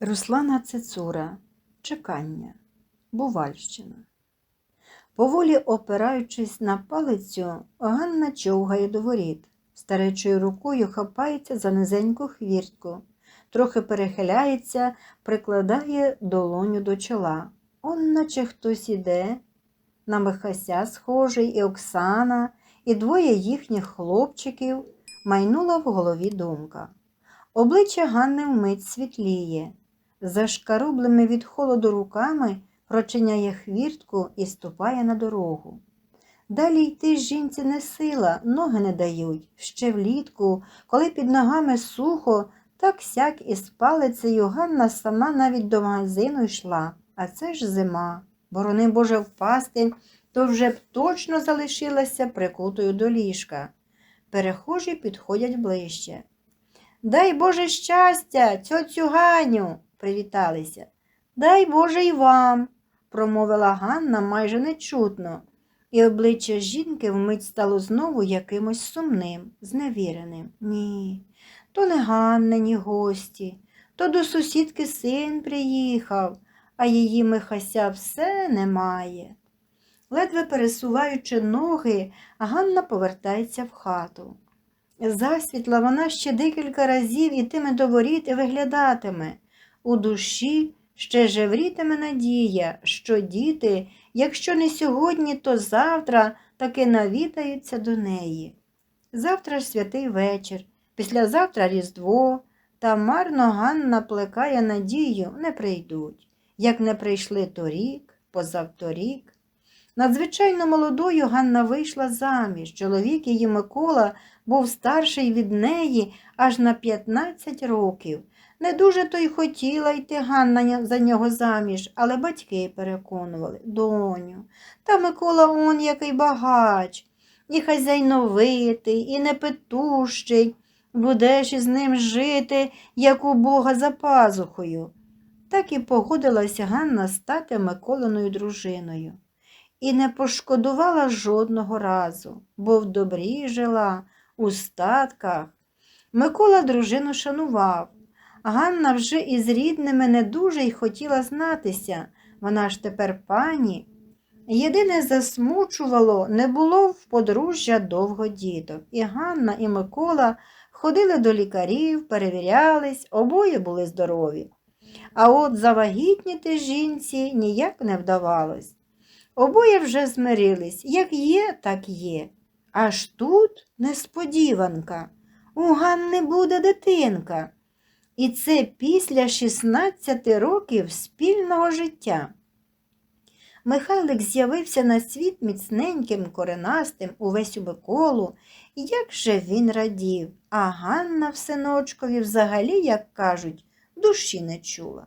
Руслана Цицура Чекання. Бувальщина. Поволі опираючись на палицю, Ганна човгає до воріт. Старечою рукою хапається за низеньку хвіртку, трохи перехиляється, прикладає долоню до чола. Он наче хтось іде. На Михася схожий і Оксана, і двоє їхніх хлопчиків майнула в голові думка. Обличчя Ганни вмить світліє. Зашкарублими від холоду руками прочиняє хвіртку і ступає на дорогу. Далі йти жінці не сила, ноги не дають. Ще влітку, коли під ногами сухо, так сяк із палицею Ганна сама навіть до магазину йшла. А це ж зима. Борони Боже впасти, то вже б точно залишилася прикутою до ліжка. Перехожі підходять ближче. Дай Боже щастя, цьоцю Ганю, привіталися. Дай Боже й вам, промовила Ганна майже нечутно, і обличчя жінки вмить стало знову якимось сумним, зневіреним. Ні, то не Ганнині гості, то до сусідки син приїхав, а її Михася все немає. Ледве пересуваючи ноги, Ганна повертається в хату. Засвітла вона ще декілька разів ітиме до воріт і виглядатиме. У душі ще жеврітиме надія, що діти, якщо не сьогодні, то завтра таки навітаються до неї. Завтра ж святий вечір, післязавтра Різдво, та марно Ганна плекає надію, не прийдуть, як не прийшли торік, позавторік. Надзвичайно молодою Ганна вийшла заміж. Чоловік її Микола був старший від неї аж на 15 років. Не дуже то й хотіла йти Ганна за нього заміж, але батьки переконували доню. Та Микола он який багач, і хазяйновитий, і непетущий. Будеш із ним жити, як у Бога за пазухою. Так і погодилася Ганна стати Миколиною дружиною. І не пошкодувала жодного разу, бо в добрі жила, у статках. Микола дружину шанував. Ганна вже із рідними не дуже й хотіла знатися, вона ж тепер пані. Єдине засмучувало, не було в подружжя довго діток. І Ганна, і Микола ходили до лікарів, перевірялись, обоє були здорові. А от завагітніти жінці ніяк не вдавалось. Обоє вже змирились, як є, так є. Аж тут несподіванка. У Ганни буде дитинка. І це після 16 років спільного життя. Михайлик з'явився на світ міцненьким, коренастим, увесь у Миколу. Як же він радів, а Ганна в синочкові взагалі, як кажуть, душі не чула.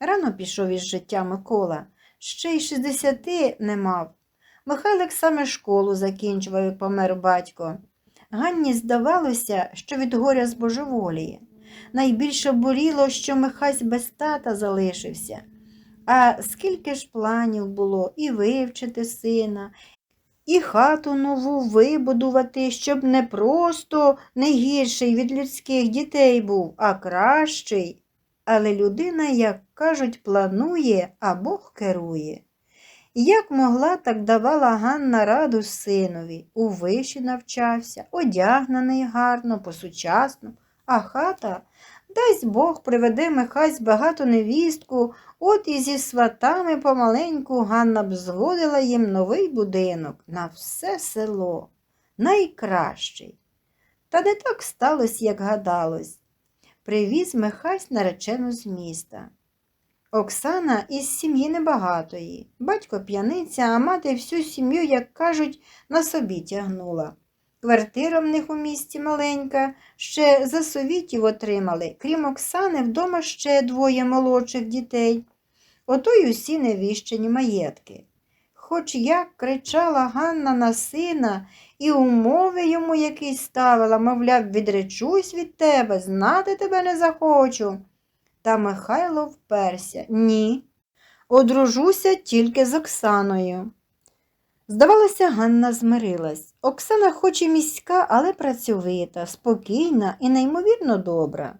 Рано пішов із життя Микола, ще й 60 не мав. Михайлик саме школу закінчував і помер батько. Ганні здавалося, що від горя збожеволіє. Найбільше боліло, що Михась без тата залишився. А скільки ж планів було і вивчити сина, і хату нову вибудувати, щоб не просто не гірший від людських дітей був, а кращий. Але людина, як кажуть, планує, а Бог керує. Як могла, так давала Ганна раду синові. У виші навчався, одягнений гарно, по-сучасному, а хата, дасть Бог приведе Михась багато невістку, от і зі сватами помаленьку Ганна б зводила їм новий будинок на все село. Найкращий. Та не так сталося, як гадалось. Привіз Михась наречену з міста. Оксана із сім'ї небагатої. Батько п'яниця, а мати всю сім'ю, як кажуть, на собі тягнула. Квартира в них у місті маленька, ще за совітів отримали, крім Оксани, вдома ще двоє молодших дітей. Ото й усі невіщені маєтки. Хоч як кричала Ганна на сина і умови йому якісь ставила, мовляв, відречусь від тебе, знати тебе не захочу. Та Михайло вперся. Ні. Одружуся тільки з Оксаною. Здавалося, Ганна змирилась. Оксана хоч і міська, але працьовита, спокійна і неймовірно добра.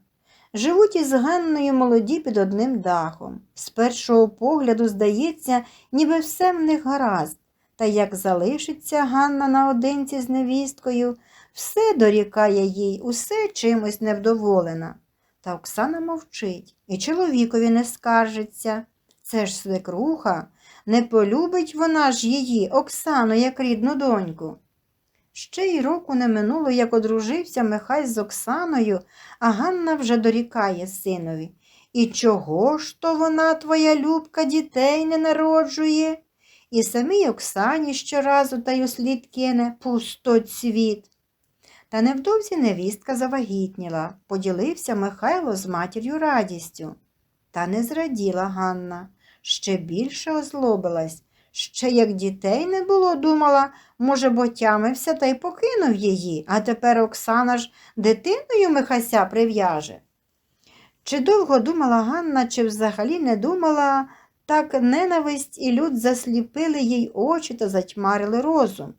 Живуть із Ганною молоді під одним дахом. З першого погляду здається, ніби все в них гаразд. Та як залишиться Ганна наодинці з невісткою, все дорікає їй, усе чимось невдоволена. Та Оксана мовчить і чоловікові не скаржиться. Це ж свекруха, не полюбить вона ж її, Оксану, як рідну доньку. Ще й року не минуло, як одружився Михай з Оксаною, а Ганна вже дорікає синові. І чого ж то вона, твоя любка, дітей не народжує? І самій Оксані щоразу та й услід кине пустоцвіт. Та невдовзі невістка завагітніла, поділився Михайло з матір'ю радістю. Та не зраділа Ганна, ще більше озлобилась. Ще як дітей не було, думала, може, бо тямився та й покинув її, а тепер Оксана ж дитиною Михася прив'яже. Чи довго думала Ганна, чи взагалі не думала, так ненависть і люд засліпили їй очі та затьмарили розум.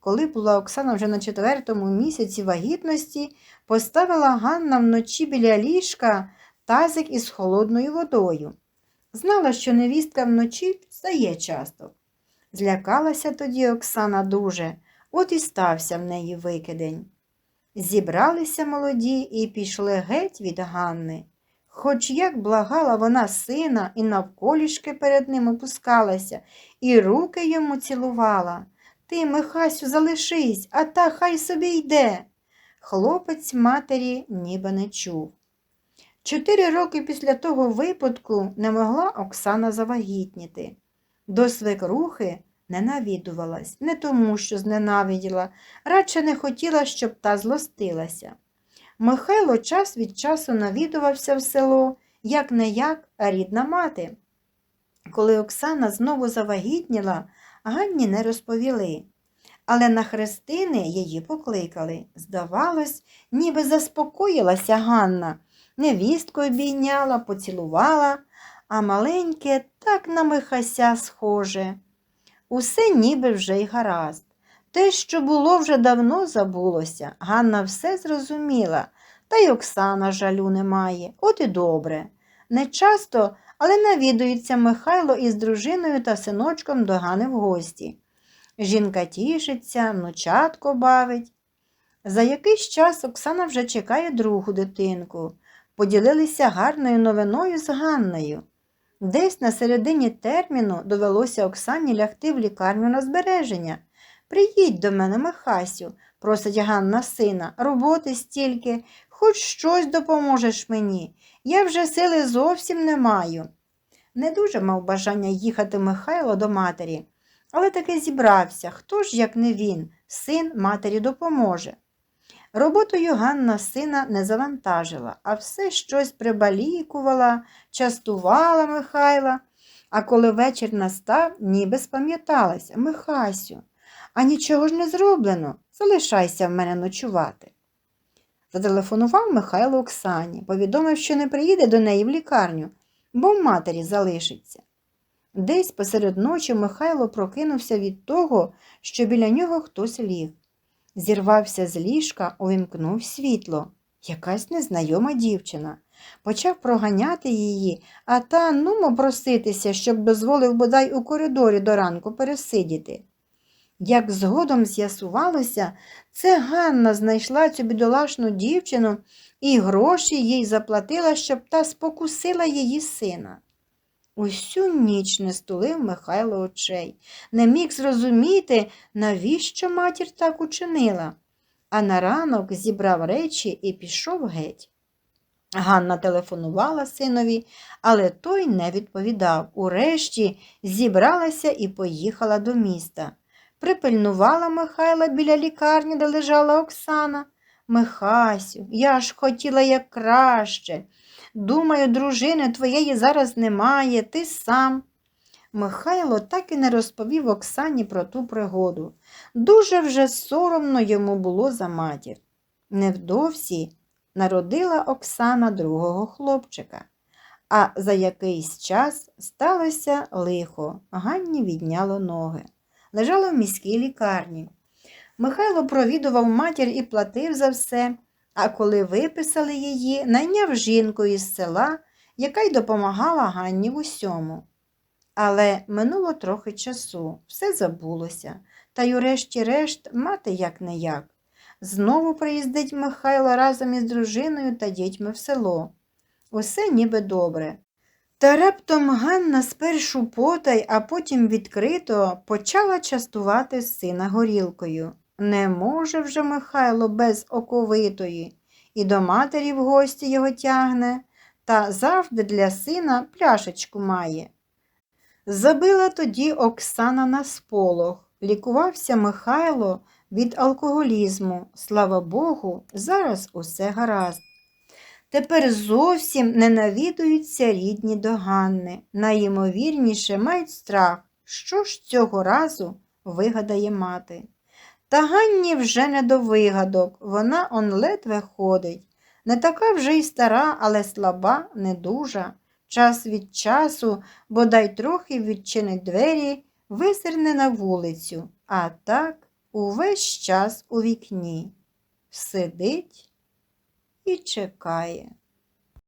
Коли була Оксана вже на четвертому місяці вагітності, поставила Ганна вночі біля ліжка тазик із холодною водою. Знала, що невістка вночі встає часто. Злякалася тоді Оксана дуже, от і стався в неї викидень. Зібралися молоді і пішли геть від Ганни. Хоч як благала вона сина і навколішки перед ним опускалася, і руки йому цілувала. Ти, Михасю, залишись, а та хай собі йде. Хлопець матері ніби не чув. Чотири роки після того випадку не могла Оксана завагітніти. До свекрухи не навідувалась, не тому, що зненавиділа, радше не хотіла, щоб та злостилася. Михайло час від часу навідувався в село, як не як, а рідна мати. Коли Оксана знову завагітніла, Ганні не розповіли. Але на хрестини її покликали. Здавалось, ніби заспокоїлася Ганна, невістку обійняла, поцілувала, а маленьке так на Михася схоже. Усе ніби вже й гаразд. Те, що було вже давно забулося, Ганна все зрозуміла, та й Оксана жалю немає, от і добре. Не часто, але навідується Михайло із дружиною та синочком до Гани в гості. Жінка тішиться, внучатко бавить. За якийсь час Оксана вже чекає другу дитинку. Поділилися гарною новиною з Ганною. Десь на середині терміну довелося Оксані лягти в лікарню на збереження. Приїдь до мене, Михасю, просить Ганна сина, роботи стільки, хоч щось допоможеш мені. Я вже сили зовсім не маю. Не дуже мав бажання їхати Михайло до матері, але таки зібрався, хто ж, як не він, син матері допоможе. Роботою Ганна сина не завантажила, а все щось прибалікувала, частувала Михайла, а коли вечір настав, ніби спам'яталася Михасю, а нічого ж не зроблено, залишайся в мене ночувати. Зателефонував Михайло Оксані, повідомив, що не приїде до неї в лікарню, бо в матері залишиться. Десь посеред ночі Михайло прокинувся від того, що біля нього хтось ліг. Зірвався з ліжка, увімкнув світло. Якась незнайома дівчина. Почав проганяти її, а та нумо проситися, щоб дозволив бодай у коридорі до ранку пересидіти. Як згодом з'ясувалося, це Ганна знайшла цю бідолашну дівчину і гроші їй заплатила, щоб та спокусила її сина. Усю ніч не стулив Михайло очей, не міг зрозуміти, навіщо матір так учинила, а на ранок зібрав речі і пішов геть. Ганна телефонувала синові, але той не відповідав. Урешті зібралася і поїхала до міста. Припильнувала Михайла біля лікарні, де лежала Оксана. Михасю, я ж хотіла як краще. Думаю, дружини твоєї зараз немає, ти сам. Михайло так і не розповів Оксані про ту пригоду. Дуже вже соромно йому було за матір. Невдовзі народила Оксана другого хлопчика, а за якийсь час сталося лихо, Ганні відняло ноги. Лежала в міській лікарні. Михайло провідував матір і платив за все, А коли виписали її, найняв жінку із села, яка й допомагала Ганні в усьому. Але минуло трохи часу, все забулося, та й урешті-решт мати як не як. Знову приїздить Михайло разом із дружиною та дітьми в село. Усе ніби добре. Та раптом Ганна спершу потай, а потім відкрито почала частувати сина горілкою. Не може вже Михайло без оковитої, і до матері в гості його тягне, та завжди для сина пляшечку має. Забила тоді Оксана на сполох. Лікувався Михайло від алкоголізму. Слава Богу, зараз усе гаразд. Тепер зовсім не навідуються рідні до Ганни. Найімовірніше мають страх, що ж цього разу вигадає мати. Та Ганні вже не до вигадок, вона он ледве ходить. Не така вже й стара, але слаба, недужа. Час від часу, бодай трохи відчинить двері, визирне на вулицю, а так увесь час у вікні. Сидить і чекає.